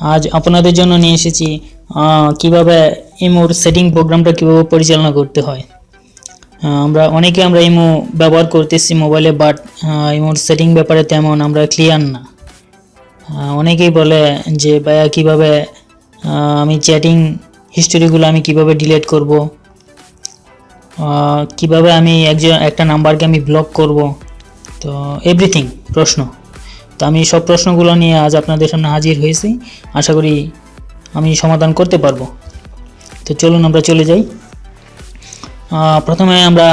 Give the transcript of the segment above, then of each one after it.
আজ আপনাদের জন্য নিয়ে এসেছি কীভাবে ইমোর সেটিং প্রোগ্রামটা কীভাবে পরিচালনা করতে হয়। আমরা অনেকে আমরা ইমো ব্যবহার করতেছি মোবাইলে, বাট ইমোর সেটিং ব্যাপারে তেমন আমরা ক্লিয়ার না। অনেকেই বলে যে, ভাইয়া, কীভাবে আমি চ্যাটিং হিস্টোরিগুলো আমি কীভাবে ডিলিট করব? কীভাবে আমি একজন, একটা নাম্বারকে আমি ব্লক করব? তো, এভরিথিং, প্রশ্ন। তো আমি সব প্রশ্নগুলো নিয়ে আজ আপনাদের সামনে হাজির হয়েছি। আশা করি আমি সমাধান করতে পারব। তো চলুন আমরা চলে যাই। প্রথমে আমরা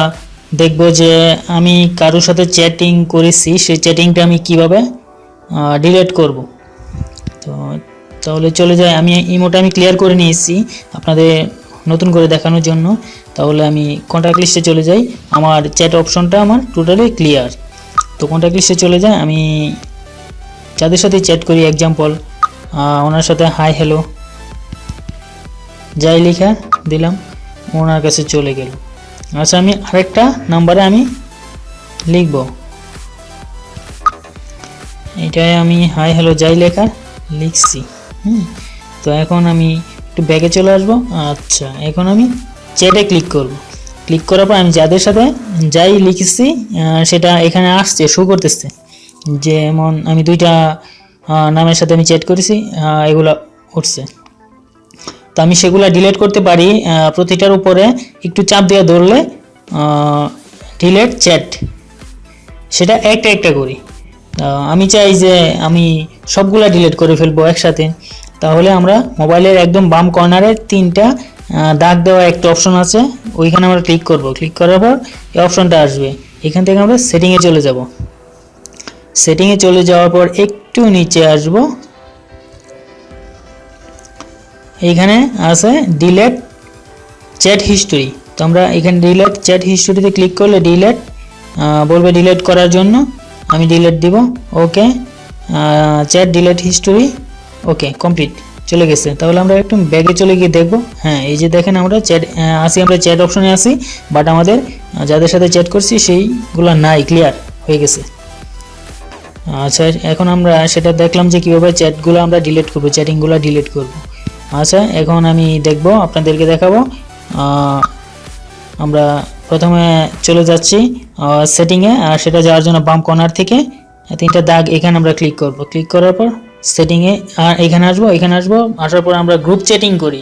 দেখব যে আমি কারোর সাথে চ্যাটিং করেছি, সেই চ্যাটিংটা আমি কীভাবে ডিলিট করব। তো তাহলে চলে যাই। আমি ইমোটা আমি ক্লিয়ার করে নিয়েছি আপনাদের নতুন করে দেখানোর জন্য। তাহলে আমি কন্ট্যাক্ট লিস্টে চলে যাই। আমার চ্যাট অপশনটা আমার টোটালি ক্লিয়ার তো কন্ট্যাক্ট লিস্টে চলে যায় আমি যাদের সাথে চ্যাট করি এক্সাম্পল ওনার সাথে হাই হ্যালো যাই লেখা দিলাম, ওনার কাছে চলে গেল। আচ্ছা আমি আরেকটা নাম্বারে আমি লিখব। এটাই আমি হাই হ্যালো যাই লেখা লিখছি তো এখন আমি একটু ব্যাগে চলে আসব। আচ্ছা এখন আমি চ্যাটে ক্লিক করব। ক্লিক করার পর আমি যাদের সাথে যাই লিখেছি সেটা এখানে আসছে শো করতেছে। যেমন আমি দুইটা নামের সাথে আমি চ্যাট করেছি এগুলা উঠছে। তো আমি সেগুলো ডিলেট করতে পারি প্রতিটার উপরে একটু চাপ দিয়ে ধরলে ডিলেট চ্যাট সেটা একটা একটা করি। আমি চাই যে আমি সবগুলা ডিলেট করে ফেলব একসাথে। তাহলে আমরা মোবাইলের একদম বাম কর্নারে তিনটা দাগ দেওয়া একটা অপশন আছে, ওইখানে আমরা ক্লিক করব। ক্লিক করার পর এই অপশনটা আসবে। এখান থেকে আমরা সেটিংয়ে চলে যাব। সেটিংয়ে চলে যাওয়ার পর একটু নিচে আসব। এইখানে আছে ডিলেট চ্যাট হিস্টোরি তো আমরা এখানে ডিলেট চ্যাট হিস্টোরিতে ক্লিক করলে ডিলেট বলবে ডিলেট করার জন্য। আমি ডিলেট দিব okay chat delete history okay complete চলে গেছে। তাহলে আমরা একটু ব্যাগে চলে গিয়ে দেখব। হ্যাঁ এই যে দেখেন আমরা চ্যাট আসি, আমরা চ্যাট অপশনে আসি বাট আমাদের যাদের সাথে চ্যাট করছি, সেইগুলো নাই ক্লিয়ার হয়ে গেছে। আচ্ছা এখন আমরা সেটা দেখলাম যে কীভাবে চ্যাটগুলো আমরা ডিলিট করব চ্যাটিংগুলো ডিলিট করব। আচ্ছা এখন আমি দেখব, আপনাদেরকে দেখাবো। আমরা প্রথমে চলে যাচ্ছি সেটিংয়ে আর সেটা যাওয়ার জন্য বাম কর্নার থেকে তিনটা দাগ এখানে আমরা ক্লিক করব। ক্লিক করার পর সেটিংয়ে আর এখানে আসব এখানে আসব, আসার পর আমরা গ্রুপ চ্যাটিং করি।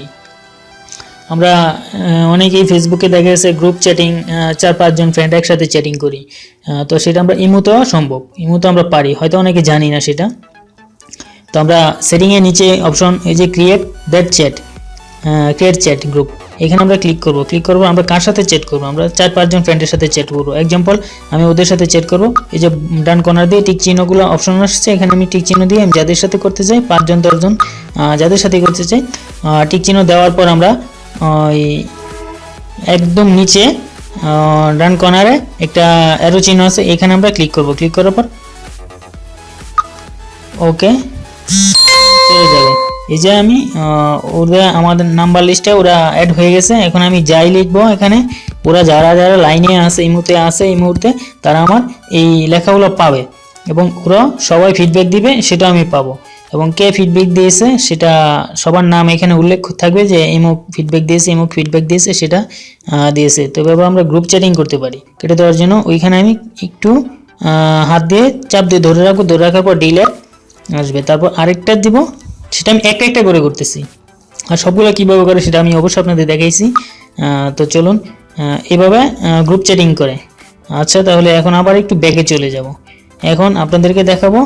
আমরা অনেকেই ফেসবুকে দেখা গেছে গ্রুপ চ্যাটিং চার পাঁচজন ফ্রেন্ড একসাথে চ্যাটিং করি। তো সেটা আমরা ইমুতেও সম্ভব। ইমুতে আমরা পারি, হয়তো অনেকে জানি না সেটা। তো আমরা সেটিংয়ের নিচে অপশন এই যে create that chat create chat group এখানে আমরা ক্লিক করব। ক্লিক করব, আমরা কার সাথে চ্যাট করব? আমরা চার পাঁচজন ফ্রেন্ডের সাথে চ্যাট করব। এক্সাম্পল আমি ওদের সাথে চ্যাট করব। এই যে ডান কর্নার দিয়ে টিক চিহ্নগুলো অপশন আসছে, এখানে আমি টিক চিহ্ন দিয়ে আমি যাদের সাথে করতে চাই, পাঁচজন, দশজন যাদের সাথে করতে চাই টিক চিহ্ন দেওয়ার পর আমরা ওই একদম নিচে ডান কর্নারে একটা অ্যারো চিহ্ন আছে, এখানে আমরা ক্লিক করব। ক্লিক করার পর ওকে চলে যাবে। এই যে আমি ওরা আমাদের নাম্বার লিস্টে ওরা অ্যাড হয়ে গেছে। এখন আমি যাই লিখব এখানে। ওরা যারা যারা লাইনে আছে, এই মুহূর্তে আছে, এই মুহূর্তে তারা আমার এই লেখাগুলো পাবে এবং ওরা সবাই ফিডব্যাক দিবে সেটা আমি পাবো। এবং কে ফিডব্যাক দিয়েছে সেটা সবার নাম এখানে উল্লেখ থাকবে যে এমুক ফিডব্যাক দিয়েছে এমুক ফিডব্যাক দিয়েছে, সেটা দিয়েছে। তো এভাবে আমরা গ্রুপ চ্যাটিং করতে পারি। কেটে দেওয়ার জন্য ওইখানে আমি একটু হাত দিয়ে চাপ দিয়ে ধরে রাখব, ধরে রাখার পর ডিলেট আসবে। তারপর আরেকটা দিব, সেটা আমি একটা একটা করে করতেছি। আর সবগুলো কীভাবে করে সেটা আমি অবশ্যই আপনাদের দেখাইছি। তো চলুন এভাবে গ্রুপ চ্যাটিং করে। আচ্ছা তাহলে এখন আবার একটু ব্যাকে চলে যাব। এখন আপনাদেরকে দেখাবো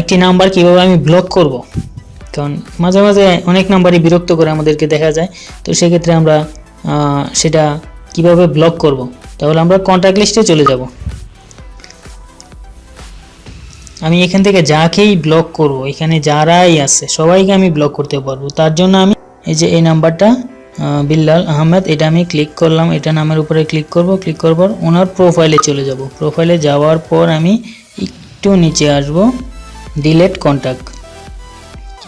একটি নাম্বার কীভাবে আমি ব্লক করব? কারণ মাঝে মাঝে অনেক নাম্বারই বিরক্ত করে আমাদেরকে দেখা যায়। তো সেক্ষেত্রে আমরা সেটা কীভাবে ব্লক করব? তাহলে আমরা কন্ট্যাক্ট লিস্টে চলে যাব। আমি এখান থেকে যাকেই ব্লক করব, এখানে যারাই আছে, সবাইকে আমি ব্লক করতে পারব। তার জন্য আমি এই যে এই নাম্বারটা বিল্লাল আহমেদ, এটা আমি ক্লিক করলাম। এটা নামের উপরে ক্লিক করব। ক্লিক করব ওনার প্রোফাইলে চলে যাব। প্রোফাইলে যাওয়ার পর আমি একটু নিচে আসব। ডিলেট কন্ট্যাক্ট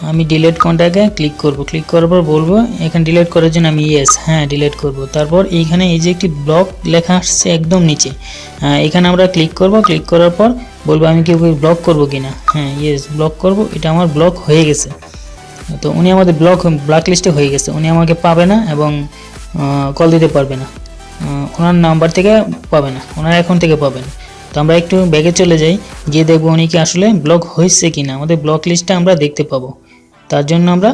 আমি ডিলেট কন্ট্যাক্টে ক্লিক করব। ক্লিক করার পর বলব এখানে ডিলিট করার জন্য আমি ইয়েস হ্যাঁ ডিলিট করব। তারপর এইখানে এই যে একটি ব্লক লেখা আসছে একদম নিচে আহ, এখানে আমরা ক্লিক করব। ক্লিক করার পর বলব আমি কেউ ব্লক করব কিনা? হ্যাঁ ইয়েস ব্লক করব। এটা আমার ব্লক হয়ে গেছে। তো উনি আমাদের ব্লক ব্ল্যাক লিস্টে হয়ে গেছে। উনি আমাকে পাবে না এবং কল দিতে পারবে না। ওনার নাম্বার থেকে পাবে না। ওনার অ্যাকাউন্ট থেকে পাবে না তো আমরা একটু ব্যাগে চলে যাই, গিয়ে দেখব উনি কি আসলে ব্লক হয়েছে কি না আমাদের ব্লক লিস্টটা আমরা দেখতে পাবো। তার জন্য আমরা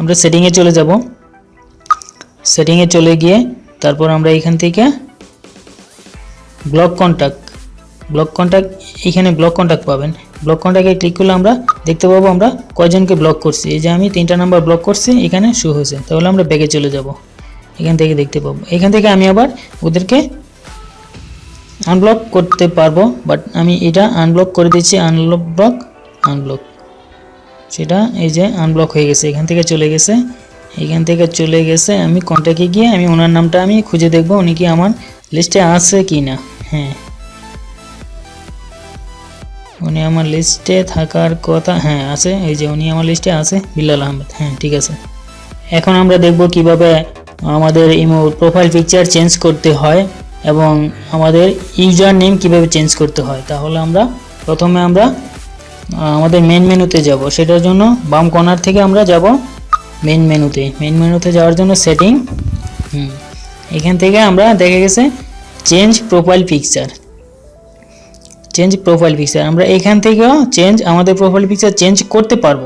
আমরা সেটিংয়ে চলে যাব। সেটিংয়ে চলে গিয়ে তারপর আমরা এখান থেকে ব্লক কন্ট্যাক্ট ব্লক কন্ট্যাক্ট এখানে ব্লক কন্ট্যাক্ট পাবেন। ব্লক কন্ট্যাক্টে ক্লিক করলে আমরা দেখতে পাবো আমরা কয়জনকে ব্লক করছি। এই যে আমি তিনটা নাম্বার ব্লক করছি, এখানে শো হয়েছে। তাহলে আমরা ব্যাগে চলে যাব। এখান থেকে দেখতে পাবো। এখান থেকে আমি আবার ওদেরকে আনব্লক করতে পারব বাট আমি এটা আনব্লক করে দিচ্ছি আনলক ব্লক আনব্লক সেটা এই যে আনব্লক হয়ে গেছে, এখান থেকে চলে গেছে। এখান থেকে চলে গেছে, আমি কন্ট্যাক্টে গিয়ে আমি ওনার নামটা আমি খুঁজে দেখব, উনি কি আমার লিস্টে আছে কি না। হ্যাঁ। উনি আমার লিস্টে থাকার কথা হ্যাঁ আছে, এই যে উনি আমার লিস্টে আছে, বিল্লাল আহমেদ। হ্যাঁ ঠিক আছে। এখন আমরা দেখব কীভাবে আমাদের ইমো প্রোফাইল পিকচার চেঞ্জ করতে হয় এবং আমাদের ইউজার নেম কীভাবে চেঞ্জ করতে হয়, তাহলে আমরা প্রথমে আমরা আমাদের মেন মেনুতে যাব। সেটার জন্য বাম কর্নার থেকে আমরা যাব মেন মেনুতে মেন মেনুতে যাওয়ার জন্য সেটিং হুম, এখান থেকে আমরা দেখা গেছে change profile picture change profile picture আমরা এখান থেকেও চেঞ্জ আমাদের প্রোফাইল পিকচার চেঞ্জ করতে পারব।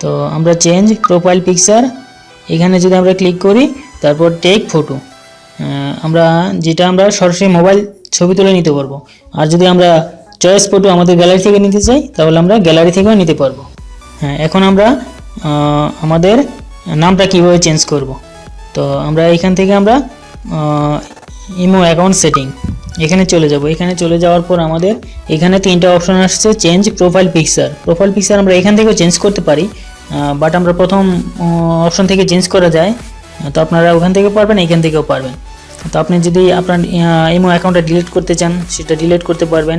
তো আমরা চেঞ্জ প্রোফাইল পিকচার এখানে যদি আমরা ক্লিক করি, তারপর টেক ফটো আমরা যেটা আমরা সরাসরি মোবাইল ছবি তুলে নিতে পারব। আর যদি আমরা চয়েস ফটো আমাদের গ্যালারি থেকে নিতে চাই, তাহলে আমরা গ্যালারি থেকেও নিতে পারব। হ্যাঁ এখন আমরা আমাদের নামটা কীভাবে চেঞ্জ করব? তো আমরা এখান থেকে আমরা ইমো অ্যাকাউন্ট সেটিং এখানে চলে যাব। এখানে চলে যাওয়ার পর আমাদের এখানে তিনটা অপশন আসছে change profile picture profile picture আমরা এখান থেকেও চেঞ্জ করতে পারি। বাট আমরা প্রথম অপশন থেকে চেঞ্জ করা যায়, তো আপনারা ওখান থেকে পারবেন এখান থেকেও পারবেন। তো আপনি যদি আপনার ইমো অ্যাকাউন্টটা ডিলিট করতে চান, সেটা ডিলিট করতে পারবেন।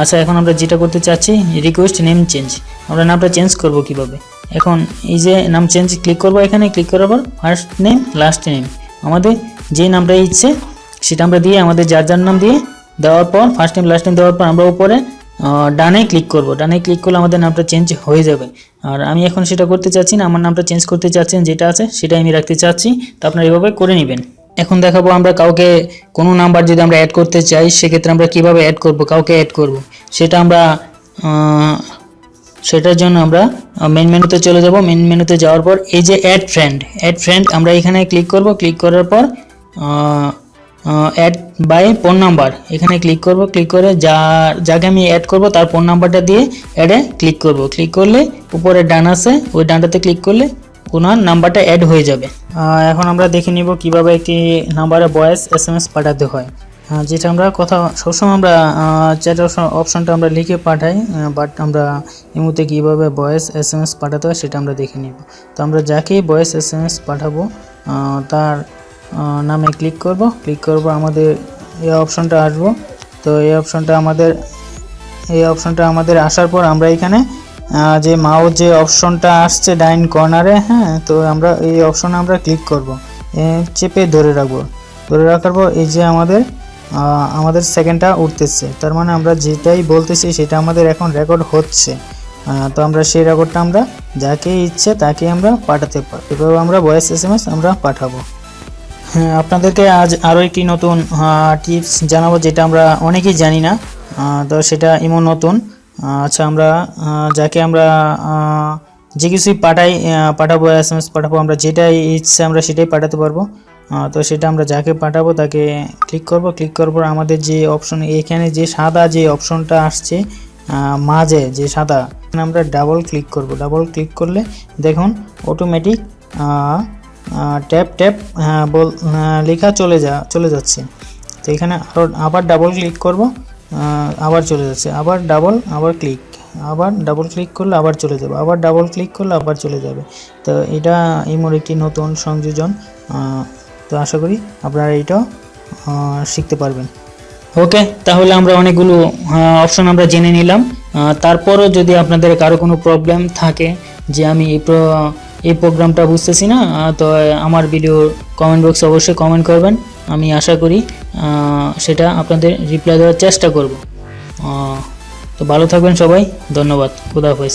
আচ্ছা এখন আমরা যেটা করতে চাচ্ছি রিকোয়েস্ট নেম চেঞ্জ আমরা নামটা চেঞ্জ করব কীভাবে? এখন এই যে নাম চেঞ্জ ক্লিক করব এখানে ক্লিক করার পর ফার্স্ট নেম লাস্ট নেম আমাদের যে নামটা ইচ্ছে, সেটা আমরা দিয়ে, আমাদের যার যার নাম দিয়ে দেওয়ার পর ফার্স্ট নেম লাস্ট নেম দেওয়ার পর আমরা উপরে ডানে ক্লিক করব। ডানে ক্লিক করলে আমাদের নামটা চেঞ্জ হয়ে যাবে। আর আমি এখন সেটা করতে চাচ্ছি না, আমার নামটা চেঞ্জ করতে চাচ্ছেন, যেটা আছে সেটাই আমি রাখতে চাচ্ছি। তো আপনারা এভাবে করে নেবেন। এখন দেখাবো আমরা কাউকে কোনো নাম্বার যদি আমরা অ্যাড করতে চাই, সেক্ষেত্রে আমরা কীভাবে অ্যাড করব, কাউকে অ্যাড করব? সেটা আমরা সেটার জন্য আমরা মেন মেনুতে চলে যাব। মেন মেনুতে যাওয়ার পর এই যে অ্যাড ফ্রেন্ড অ্যাড ফ্রেন্ড আমরা এখানে ক্লিক করব। ক্লিক করার পর অ্যাড বাই ফোন নাম্বার। এখানে ক্লিক করব ক্লিক করে যা, যাকে আমি অ্যাড করব, তার ফোন নাম্বারটা দিয়ে অ্যাডে ক্লিক করব। ক্লিক করলে উপরে ডান আছে, ওই ডানটাতে ক্লিক করলে ওনার নাম্বারটা অ্যাড হয়ে যাবে। এখন আমরা দেখে নিব কীভাবে একটি নাম্বারে ভয়েস এস এম এস পাঠাতে হয়। যেটা আমরা কথা, সবসময় আমরা চ্যাট অপশনটা আমরা লিখে পাঠাই বাট আমরা এই মুহূর্তে কীভাবে ভয়েস এস এম এস পাঠাতে হয় সেটা আমরা দেখে নিব। তো আমরা যাকেই ভয়েস এস এম এস পাঠাবো তার নামে ক্লিক করব। ক্লিক করব, আমাদের এই অপশনটা আসব। তো এই অপশনটা আমাদের, এই অপশনটা আমাদের আসার পর আমরা এখানে যে মাউস যে অপশনটা আসছে ডাইন কর্নারে হ্যাঁ তো আমরা এই অপশনে আমরা ক্লিক করব। চেপে ধরে রাখব। ধরে রাখার পর এই যে আমাদের আমাদের সেকেন্ডটা উঠতেছে। তার মানে আমরা যেটাই বলতেছি সেটা আমাদের এখন রেকর্ড হচ্ছে। তো আমরা সেই রেকর্ডটা আমরা যাকে ইচ্ছে তাকে আমরা পাঠাতে পারি এভাবে আমরা ভয়েস এস এম এস আমরা পাঠাবো। আপনাদেরকে আজ আরও একটি নতুন টিপস জানাব যেটা আমরা অনেকেই জানি না। তো সেটা এমন নতুন। আচ্ছা আমরা যাকে আমরা যে কিছুই পাঠাই পাঠাবো এস এম এস পাঠাবো, আমরা যেটাই ইচ্ছে আমরা সেটাই পাঠাতে পারব। তো সেটা আমরা যাকে পাঠাবো তাকে ক্লিক করব। ক্লিক করার পর আমাদের যে অপশন এখানে যে সাদা যে অপশনটা আসছে মাঝে যে সাদা আমরা ডাবল ক্লিক করব। ডাবল ক্লিক করলে দেখুন অটোমেটিক ট্যাপ ট্যাপ বল লেখা চলে যা চলে যাচ্ছে। তো এখানে আরও আবার ডাবল ক্লিক করব আবার চলে যাচ্ছে। আবার ডাবল আবার ক্লিক আবার ডাবল ক্লিক করলে আবার চলে যাবে। আবার ডাবল ক্লিক করলে আবার চলে যাবে। তো এটা ইমোর একটি নতুন সংযোজন তো আশা করি আপনারা এইটাও আহ, শিখতে পারবেন। ওকে তাহলে আমরা অনেকগুলো অপশন আমরা জেনে নিলাম। তারপরও যদি আপনাদের কারও কোনো প্রবলেম থাকে যে আমি এই এই প্রোগ্রামটা বুঝতেছি না তো আমার ভিডিও কমেন্ট বক্সে অবশ্যই কমেন্ট করবেন। আমি আশা করি সেটা আপনাদের রিপ্লাই দেওয়ার চেষ্টা করব। তো ভালো থাকবেন সবাই, ধন্যবাদ খুদাহাফেজ